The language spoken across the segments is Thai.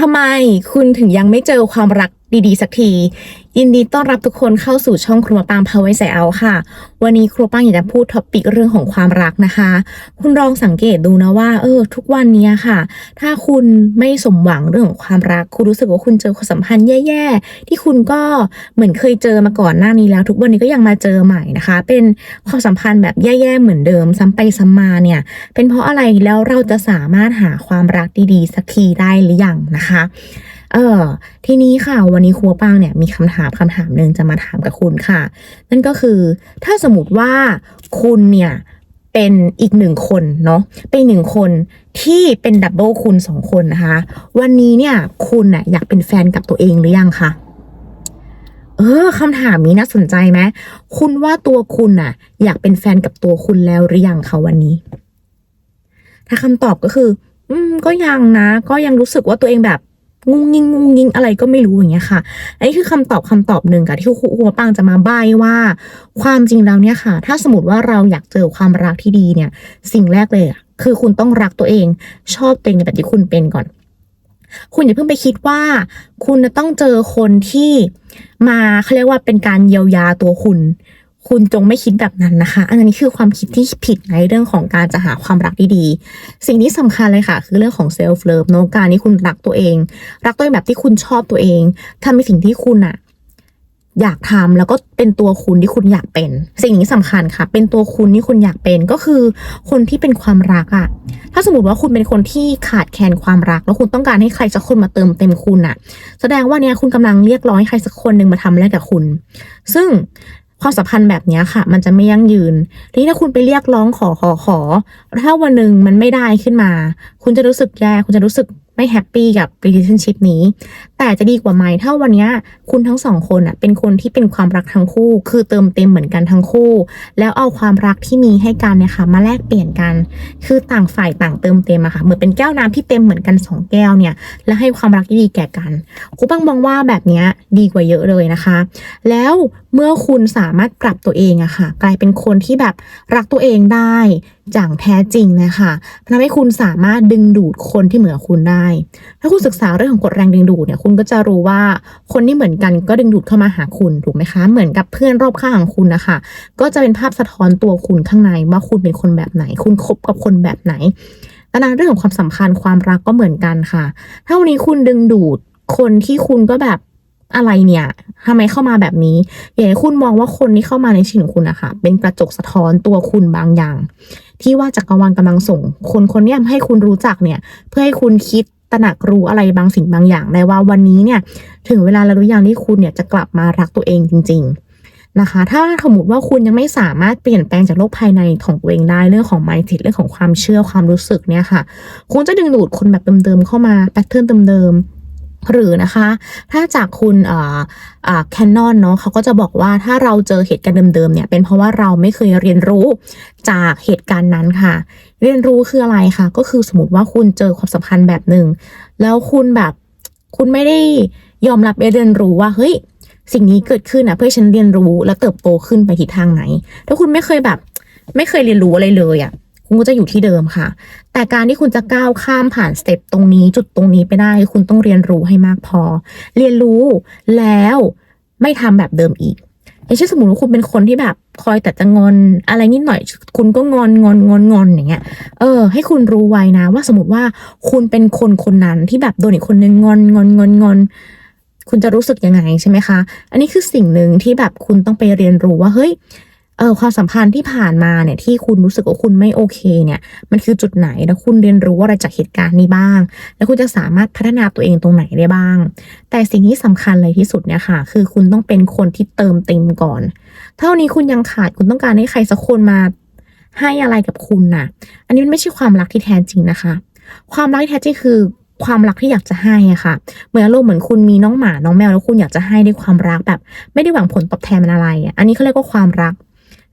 ทำไมคุณถึงยังไม่เจอความรักดีๆ สักที ยินดีต้อนรับทุกคนเข้าสู่ช่องครัวปางพาไว้ใส่เอาค่ะ วันนี้ครัวปางอยากจะพูดท็อปิกเรื่องของความรักนะคะ คุณลองสังเกตดูนะว่า เออ ทุกวันนี้ค่ะ ถ้าคุณไม่สมหวังเรื่องของความรัก คุณรู้สึกว่าคุณเจอความสัมพันธ์แย่ๆ ที่คุณก็เหมือนเคยเจอมาก่อนหน้านี้แล้ว ทุกวันนี้ก็ยังมาเจอใหม่นะคะ เป็นความสัมพันธ์แบบแย่ๆเหมือนเดิม ซ้ำไปซ้ำมาเนี่ย เป็นเพราะอะไรแล้วเราจะสามารถหาความรักดีๆ สักทีได้หรือยังนะคะ เออทีนี้ค่ะ วันนี้ครัวปางเนี่ยมีคำถามคำถามหนึ่งจะมาถามกับคุณค่ะ นั่นก็คือถ้าสมมติว่าคุณเนี่ยเป็นอีกหนึ่งคนเนาะเป็นหนึ่งคนที่เป็นดับเบิลคุณสองคนนะคะ วันนี้เนี่ยคุณน่ะอยากเป็นแฟนกับตัวเองหรือยังคะเออคำถามนี้น่าสนใจไหมคุณว่าตัวคุณน่ะ อยากเป็นแฟนกับตัวคุณแล้วหรือยังคะวันนี้ ถ้าคำตอบก็คือ อืม ก็ยังนะ ก็ยังรู้สึกว่าตัวเองแบบ งุงยิงงุงยิงอะไรก็ไม่รู้อย่างเงี้ยค่ะอันนี้คือคำตอบคำตอบหนึ่งค่ะที่ครูหัวปังจะมาใบว่า ความจริงแล้วเนี่ยค่ะ ถ้าสมมติว่าเราอยากเจอความรักที่ดีเนี่ย สิ่งแรกเลยคือคุณต้องรักตัวเอง ชอบตัวเองในแบบที่คุณเป็นก่อน คุณอย่าเพิ่งไปคิดว่า คุณจะต้องเจอคนที่มาเขาเรียกว่าเป็นการเยียวยาตัวคุณ คุณจงไม่คิดแบบนั้นนะคะ อันนี้คือความคิดที่ผิดในเรื่องของการจะหาความรักที่ดีสิ่งที่สำคัญเลยค่ะ คือเรื่องของเซลฟ์เลิฟเนการที่คุณรักตัวเอง รักตัวเองแบบที่คุณชอบตัวเองทำในสิ่งที่คุณอะอยากทำแล้วก็เป็นตัวคุณที่คุณอยากเป็น สิ่งนี้สำคัญค่ะ เป็นตัวคุณที่คุณอยากเป็นก็คือคนที่เป็นความรักอะถ้าสมมติว่าคุณเป็นคนที่ขาดแคลนความรัก แล้วคุณต้องการให้ใครสักคนมาเติมเต็มคุณอะแสดงว่าเนี่ยคุณกำลังเรียกร้องให้ใครสักคนหนึ่งมาทำอะไรกับคุณ ซึ่ง ความสัมพันธ์แบบนี้ค่ะ มันจะไม่ยั่งยืนทีนี้ถ้าคุณไปเรียกร้องขอขอขอ ถ้าวันหนึ่งมันไม่ได้ขึ้นมา คุณจะรู้สึกแย่ คุณจะรู้สึกไม่แฮปปี้กับ relationship นี้ แต่จะดีกว่าไหมถ้าวันนี้คุณทั้งสองคนอะเป็นคนที่เป็นความรักทั้งคู่ คือเติมเต็มเหมือนกันทั้งคู่ แล้วเอาความรักที่มีให้กันเนี่ยค่ะมาแลกเปลี่ยนกัน คือต่างฝ่ายต่างเติมเต็มอะค่ะ เหมือนเป็นแก้วน้ำที่เต็มเหมือนกันสองแก้วเนี่ย แล้วให้ความรักที่ดีแก่กันครูปังมองว่าแบบนี้ดีกว่าเยอะเลยนะคะ แล้ว เมื่อคุณสามารถปรับตัวเองอะค่ะ กลายเป็นคนที่แบบรักตัวเองได้อย่างแท้จริงนะคะทำให้คุณสามารถดึงดูดคนที่เหมือนคุณได้ ถ้าคุณศึกษาเรื่องของกฎแรงดึงดูดเนี่ยคุณก็จะรู้ว่าคนที่เหมือนกันก็ดึงดูดเข้ามาหาคุณถูกไหมคะ เหมือนกับเพื่อนรอบข้างของคุณนะคะ ก็จะเป็นภาพสะท้อนตัวคุณข้างในว่าคุณเป็นคนแบบไหน คุณคบกับคนแบบไหนดังนั้นเรื่องของความสัมพันธ์ความรักก็เหมือนกันค่ะ ถ้าวันนี้คุณดึงดูดคนที่คุณก็แบบ อะไรเนี่ยทำไมเข้ามาแบบนี้อยากให้คุณมองว่าคนที่เข้ามาในชีวิตของคุณนะคะเป็นกระจกสะท้อนตัวคุณบางอย่าง ที่ว่าจักรวาลกำลังส่ง คนคนนี้ให้คุณรู้จักเนี่ย เพื่อให้คุณคิดตระหนักรู้อะไรบางสิ่งบางอย่างได้ว่าวันนี้เนี่ย ถึงเวลาแล้วหรือยังที่คุณเนี่ยจะกลับมารักตัวเองจริง ๆนะคะ ถ้าสมมติว่าคุณยังไม่สามารถเปลี่ยนแปลงจากโลกภายในของตัวเองได้เรื่องของ mindset เรื่องของความเชื่อความรู้สึกเนี่ยค่ะ คุณจะดึงดูดคนแบบเดิมๆเข้ามาแพทเทิร์นเดิมๆ หรือนะคะถ้าจากคุณอ่อแคนนอนเนาะเขาก็จะบอกว่าถ้าเราเจอเหตุการณ์เดิมๆเนี่ยเป็นเพราะว่าเราไม่เคยเรียนรู้จากเหตุการณ์นั้นค่ะ เรียนรู้คืออะไรคะก็คือสมมติว่าคุณเจอความสัมพันธ์แบบหนึ่งแล้วคุณแบบคุณไม่ได้ยอมรับเรียนรู้ว่าเฮ้ยสิ่งนี้เกิดขึ้นอะเพื่อฉันเรียนรู้แล้วเติบโตขึ้นไปทิศทางไหน ถ้าคุณไม่เคยแบบ ไม่เคยเรียนรู้อะไรเลยอะ คุณก็จะอยู่ที่เดิมค่ะ แต่การที่คุณจะก้าวข้ามผ่านสเต็ปตรงนี้จุดตรงนี้ไปได้ คุณต้องเรียนรู้ให้มากพอ เรียนรู้แล้วไม่ทำแบบเดิมอีกอย่างเช่นสมมติว่าคุณเป็นคนที่แบบคอยแต่จะงอนอะไรนิดหน่อย คุณก็งอนงอนงอนงอนอย่างเงี้ย เออ ให้คุณรู้ไว้นะ ว่าสมมติว่าคุณเป็นคนคนนั้นที่แบบโดนอีกคนนึงงอนงอนงอนงอนคุณจะรู้สึกยังไงใช่ไหมคะ อันนี้คือสิ่งหนึ่งที่แบบคุณต้องไปเรียนรู้ว่าเฮ้ย เออความสัมพันธ์ที่ผ่านมาเนี่ยที่คุณรู้สึกว่าคุณไม่โอเคเนี่ย มันคือจุดไหนแล้วคุณเรียนรู้อะไรจากเหตุการณ์นี้บ้าง แล้วคุณจะสามารถพัฒนาตัวเองตรงไหนได้บ้าง แต่สิ่งที่สำคัญเลยที่สุดเนี่ยค่ะ คือคุณต้องเป็นคนที่เติมเต็มก่อน เท่านี้คุณยังขาดคุณต้องการให้ใครสักคนมาให้อะไรกับคุณน่ะ อันนี้มันไม่ใช่ความรักที่แท้จริงนะคะ ความรักที่แท้จริงคือความรักที่อยากจะให้อะค่ะ เหมือนอารมณ์เหมือนคุณมีน้องหมา น้องแมวแล้วคุณอยากจะให้ด้วยความรักแบบ ไม่ได้หวังผลตอบแทนมันอะไรอะอันนี้เขาเรียกว่าความรัก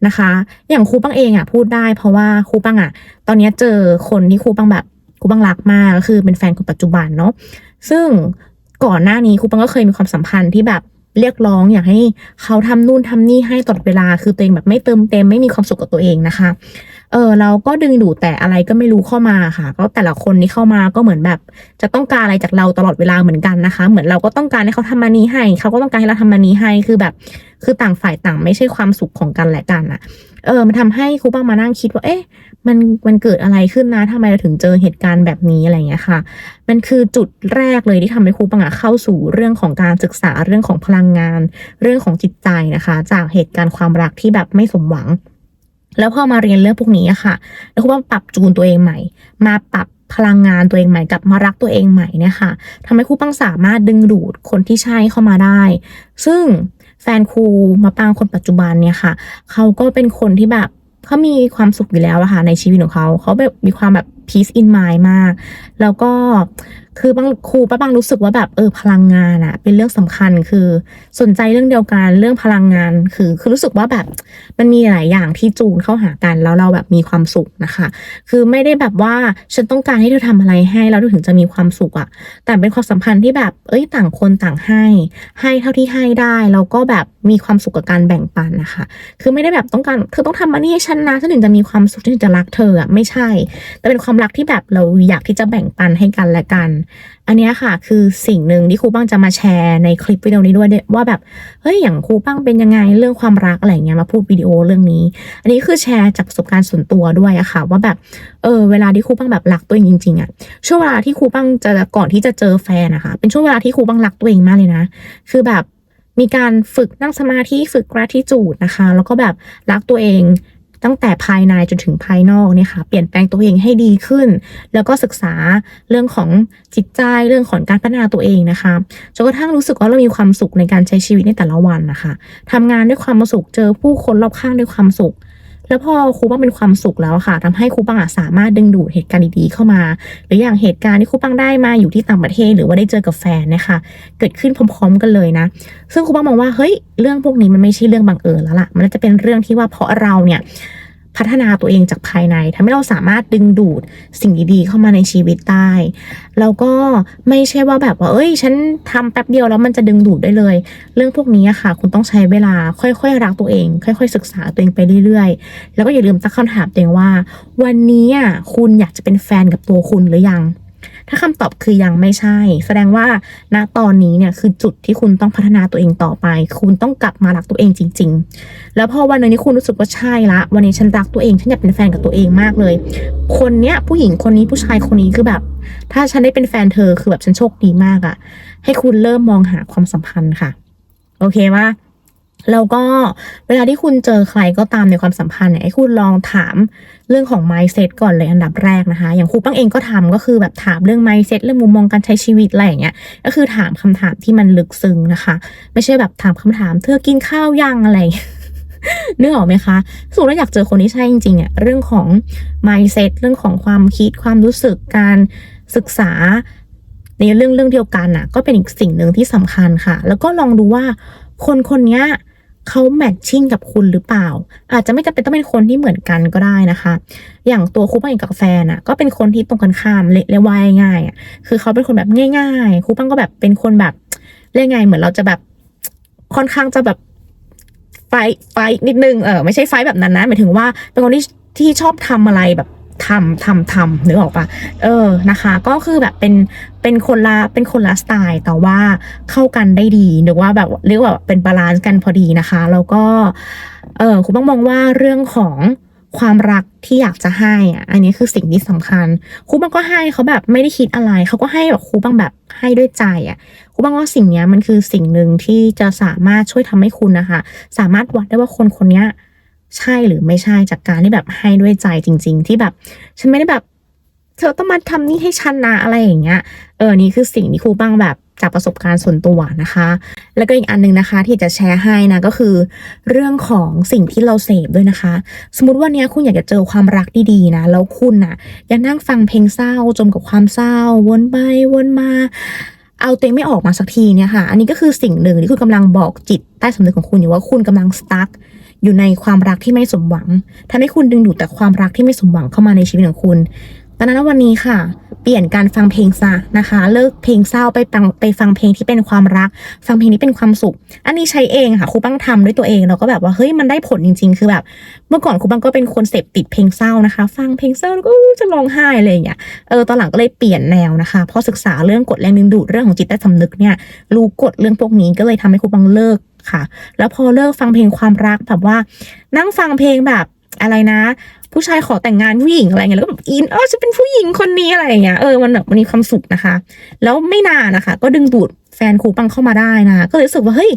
นะคะ อย่างครูปังเองอะพูดได้ เพราะว่าครูปังอะ ตอนนี้เจอคนที่ครูปังแบบครูปังรักมากก็คือเป็นแฟนคนปัจจุบันเนาะซึ่งก่อนหน้านี้ครูปังก็เคยมีความสัมพันธ์ที่แบบเรียกร้องอยากให้เขาทำนู่นทำนี่ให้ตลอดเวลาคือตัวเองแบบไม่เติมเต็มไม่มีความสุขกับตัวเองนะคะ เออเราก็ดึงดูดแต่อะไรก็ไม่รู้เข้ามาค่ะ ก็แต่ละคนที่เข้ามาก็เหมือนแบบ จะต้องการอะไรจากเราตลอดเวลาเหมือนกันนะคะ เหมือนเราก็ต้องการให้เขาทำมันนี้ให้ เขาก็ต้องการให้เราทำมันนี้ให้คือแบบ คือต่างฝ่ายต่างไม่ใช่ความสุขของกันและกันอะเออมันทำให้ครูบ้างมานั่งคิดว่า เอ๊ะ มันมันเกิดอะไรขึ้นนะทำไมเราถึงเจอเหตุการณ์แบบนี้อะไรเงี้ยค่ะ มันคือจุดแรกเลยที่ทำให้ครูปังอะเข้าสู่เรื่องของการศึกษาเรื่องของพลังงาน เรื่องของจิตใจนะคะ จากเหตุการณ์ความรักที่แบบไม่สมหวัง แล้วพอมาเรียนเรื่องพวกนี้ค่ะแล้วครูปังปรับจูนตัวเองใหม่ มาปรับพลังงานตัวเองใหม่กลับมารักตัวเองใหม่เนี่ยค่ะทำให้ครูปังสามารถดึงดูดคนที่ใช่เข้ามาได้ ซึ่ง แฟนครูมาปางคนปัจจุบันเนี่ยค่ะ เขาก็เป็นคนที่แบบเขามีความสุขอยู่แล้วอะค่ะในชีวิตของเขา เขาแบบมีความแบบ peace in mind มาก แล้วก็คือบางครูป้าบางรู้สึกว่าแบบเออพลังงานอะเป็นเรื่องสำคัญคือสนใจเรื่องเดียวกันเรื่องพลังงานคือ คือรู้สึกว่าแบบมันมีหลายอย่างที่จูนเข้าหากันแล้วเราแบบมีความสุขนะคะ คือไม่ได้แบบว่าฉันต้องการให้เธอทำอะไรให้แล้วเธอถึงจะมีความสุขอะแต่เป็นความสัมพันธ์ที่แบบเอ้ยต่างคนต่างให้ ให้เท่าที่ให้ได้แล้วก็แบบมีความสุขกับการแบ่งปันนะคะ คือไม่ได้แบบต้องการเธอต้องทำมานี่ให้ฉันนะฉันถึงจะมีความสุขฉันถึงจะรักเธออะไม่ใช่ แต่เป็นความรักที่แบบเราอยากที่จะแบ่งปันให้กันและกันอันนี้ค่ะคือสิ่งหนึ่งที่ครูป้างจะมาแชร์ในคลิปวิดีโอนี้ด้วยว่าแบบเฮ้ยอย่างครูป้างเป็นยังไงเรื่องความรักอะไรเงี้ยมาพูดวิดีโอเรื่องนี้ อันนี้คือแชร์จากประสบการณ์ส่วนตัวด้วยอะค่ะ ว่าแบบเออเวลาที่ครูป้างแบบรักตัวเองจริงๆอะช่วงเวลาที่ครูป้างจะก่อนที่จะเจอแฟนนะคะเป็นช่วงเวลาที่ครูป้างรักตัวเองมากเลยนะ คือแบบมีการฝึกนั่งสมาธิฝึกกราทิจูดนะคะ แล้วก็แบบรักตัวเอง ตั้งแต่ภายในจนถึงภายนอกเนี่ยค่ะเปลี่ยนแปลงตัวเองให้ดีขึ้น แล้วก็ศึกษาเรื่องของจิตใจเรื่องของการพัฒนาตัวเองนะคะจนกระทั่งรู้สึกว่าเรามีความสุขในการใช้ชีวิตในแต่ละวันนะคะทำงานด้วยความสุขเจอผู้คนรอบข้างด้วยความสุข แล้วพอครูปังเป็นความสุขแล้วค่ะทำให้ครูปังอะสามารถดึงดูดเหตุการณ์ดีๆเข้ามา หรืออย่างเหตุการณ์ที่ครูปังได้มาอยู่ที่ต่างประเทศ หรือว่าได้เจอกับแฟนนะคะ เกิดขึ้นพร้อม ๆ กันเลยนะ ซึ่งครูปังมองว่าเฮ้ยเรื่องพวกนี้มันไม่ใช่เรื่องบังเอิญแล้วล่ะ มันจะเป็นเรื่องที่ว่าเพราะเราเนี่ย พัฒนาตัวเองจากภายในทำให้เราสามารถดึงดูดสิ่งดีๆเข้ามาในชีวิตได้ แล้วก็ไม่ใช่ว่าแบบว่า เอ้ย ฉันทำแป๊บเดียวแล้วมันจะดึงดูดได้เลย เรื่องพวกนี้ค่ะ คุณต้องใช้เวลาค่อยๆรักตัวเอง ค่อย ๆ ศึกษาตัวเองไปเรื่อยๆ แล้วก็อย่าลืมตั้งคำถามตัวเองว่า วันนี้คุณอยากจะเป็นแฟนกับตัวคุณหรือยัง ถ้าคำตอบคือยังไม่ใช่ แสดงว่าณตอนนี้เนี่ยคือจุดที่คุณต้องพัฒนาตัวเองต่อไป คุณต้องกลับมารักตัวเองจริง ๆ แล้วพอวันนึงที่คุณรู้สึกว่าใช่ละ วันนี้ฉันรักตัวเองฉันอยากเป็นแฟนกับตัวเองมากเลย คนเนี้ยผู้หญิงคนนี้ผู้ชายคนนี้คือแบบ ถ้าฉันได้เป็นแฟนเธอคือแบบฉันโชคดีมากอะให้คุณเริ่มมองหาความสัมพันธ์ค่ะ โอเคว่า แล้วก็เวลาที่คุณเจอใครก็ตามในความสัมพันธ์เนี่ยให้คุณลองถามเรื่องของ mindset ก่อนเลยอันดับแรกนะคะ อย่างครูปังเองก็ทำก็คือแบบถามเรื่อง mindset เรื่องมุมมองการใช้ชีวิตอะไรอย่างเงี้ยก็คือถามคำถามที่มันลึกซึ้งนะคะ ไม่ใช่แบบถามคำถามเธอกินข้าวยังอะไรนึกออกไหมคะสมมติว่าอยากเจอคนที่ใช่จริงๆอะเรื่องของ mindset เรื่องของความคิดความรู้สึกการศึกษาในเรื่องเรื่องเดียวกันน่ะ ก็เป็นอีกสิ่งหนึ่งที่สำคัญค่ะ แล้วก็ลองดูว่าคนคนเนี้ย เขาแมทชิ่งกับคุณหรือเปล่า อาจจะไม่จำเป็นต้องเป็นคนที่เหมือนกันก็ได้นะคะ อย่างตัวครูปังกับแฟนอะ ก็เป็นคนที่ตรงกันข้ามเรียกว่าง่ายๆอะคือเขาเป็นคนแบบง่าย ๆครูปังก็แบบเป็นคนแบบเรียกไงเหมือนเราจะแบบค่อนข้างจะแบบไฟไฟนิดนึงเออไม่ใช่ไฟแบบนั้นนะหมายถึงว่าเป็นคนที่ที่ชอบทำอะไรแบบ ทำทำทำนึกออกปะเออนะคะ ก็คือแบบเป็นเป็นคนละเป็นคนละสไตล์แต่ว่าเข้ากันได้ดีหรือว่าแบบเรียกว่าเป็นบาลานซ์กันพอดีนะคะ แล้วก็เออคุณต้องมองว่าเรื่องของความรักที่อยากจะให้อะ อันนี้คือสิ่งที่สำคัญครูบางก็ให้เขาแบบไม่ได้คิดอะไร เขาก็ให้แบบครูบางแบบให้ด้วยใจอะครูบางว่าสิ่งนี้มันคือสิ่งหนึ่งที่จะสามารถช่วยทำให้คุณนะคะ สามารถวัดได้ว่าคนคนเนี้ย ใช่หรือไม่ใช่จากการที่แบบให้ด้วยใจจริง ๆ ที่แบบ ฉันไม่ได้แบบ เธอต้องมาทำนี่ให้ฉันนะอะไรอย่างเงี้ยเออนี่คือสิ่งที่ครูบ้างแบบจากประสบการณ์ส่วนตัวนะคะ แล้วก็อีกอันหนึงนะคะ ที่จะแชร์ให้นะก็คือ เรื่องของสิ่งที่เราเสพด้วยนะคะ สมมติว่าเนี้ยคุณอยากจะเจอความรักดีๆนะแล้วคุณน่ะยังนั่งฟังเพลงเศร้าจมกับความเศร้า วนไปวนมา เอาตัวเองไม่ออกมาสักทีเนี่ยค่ะ อันนี้ก็คือสิ่งหนึ่งที่คุณกำลังบอกจิตใต้สำนึกของคุณอยู่ว่าคุณกำลังสตั๊ก อยู่ในความรักที่ไม่สมหวังทำให้คุณดึงดูดแต่ความรักที่ไม่สมหวังเข้ามาในชีวิตของคุณดังนั้นวันนี้ค่ะ เปลี่ยนการฟังเพลงซะนะคะ เลิกเพลงเศร้าไปฟังไปฟังเพลงที่เป็นความรัก ฟังเพลงที่เป็นความสุข อันนี้ใช้เองค่ะครูปังทำด้วยตัวเองแล้วก็แบบว่าเฮ้ยมันได้ผลจริง ๆ คือแบบ เมื่อก่อนครูปังก็เป็นคนเสพติดเพลงเศร้านะคะ ฟังเพลงเศร้าแล้วก็จะร้องไห้อะไรอย่างเงี้ยเออตอนหลังก็เลยเปลี่ยนแนวนะคะพอศึกษาเรื่องกฎแรงดึงดูดเรื่องของจิตใต้สำนึกเนี่ยรู้กฎเรื่องพวกนี้ก็เลยทำให้ครูปังเลิก ค่ะ แล้วพอเลิกฟังเพลงความรักแบบว่า นั่งฟังเพลงแบบอะไรนะ ผู้ชายขอแต่งงานผู้หญิงอะไรเงี้ยแล้วก็แบบอินเออจะเป็นผู้หญิงคนนี้อะไรอย่างเงี้ยเออมันแบบมันมีความสุขนะคะ แล้วไม่นานนะคะ ก็ดึงดูดแฟนครูปังเข้ามาได้นะ ก็เลยรู้สึกว่าเฮ้ย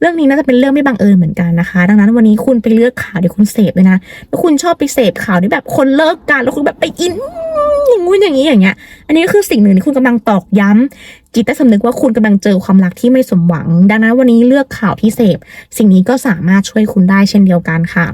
เรื่องนี้น่าจะเป็นเรื่องไม่บังเอิญเหมือนกันนะคะ ดังนั้นวันนี้คุณไปเลือกข่าวเดี๋ยวคุณเสพเลยนะถ้าคุณชอบไปเสพข่าวที่แบบคนเลิกกันแล้วคุณแบบไปอินอย่างงู้นอย่างนี้อย่างเงี้ย อันนี้ก็คือสิ่งหนึ่งที่คุณกำลังตอกย้ำ จิตใต้สำนึกว่าคุณกำลังเจอความรักที่ไม่สมหวัง ดังนั้นวันนี้เลือกข่าวที่เสพ สิ่งนี้ก็สามารถช่วยคุณได้เช่นเดียวกันค่ะ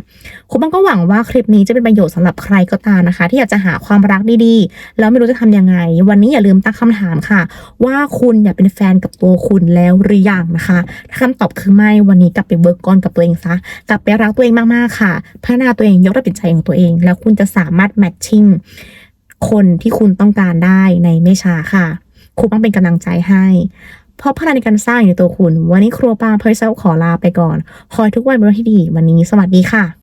คุณบังก็หวังว่าคลิปนี้จะเป็นประโยชน์สำหรับใครก็ตามนะคะ ที่อยากจะหาความรักดีๆ แล้วไม่รู้จะทำยังไง วันนี้อย่าลืมตั้งคำถามค่ะ ว่าคุณอยากเป็นแฟนกับตัวคุณแล้วหรือยังนะคะถ้าคำตอบคือไม่วันนี้กลับไปเวิร์กก่อนกับตัวเองซะกลับไปรักตัวเองมากๆค่ะ พัฒนาตัวเองยกระดับจิตใจของตัวเอง แล้วคุณจะสามารถแมทชิ่งคนที่คุณต้องการได้ในไม่ช้าค่ะ ครูปังเป็นกำลังใจให้เพราะพลังในการสร้างอยู่ในตัวคุณ วันนี้ครัวป้าเพยเซลขอลาไปก่อน คอยทุกวันเป็นวันที่ดี วันนี้สวัสดีค่ะ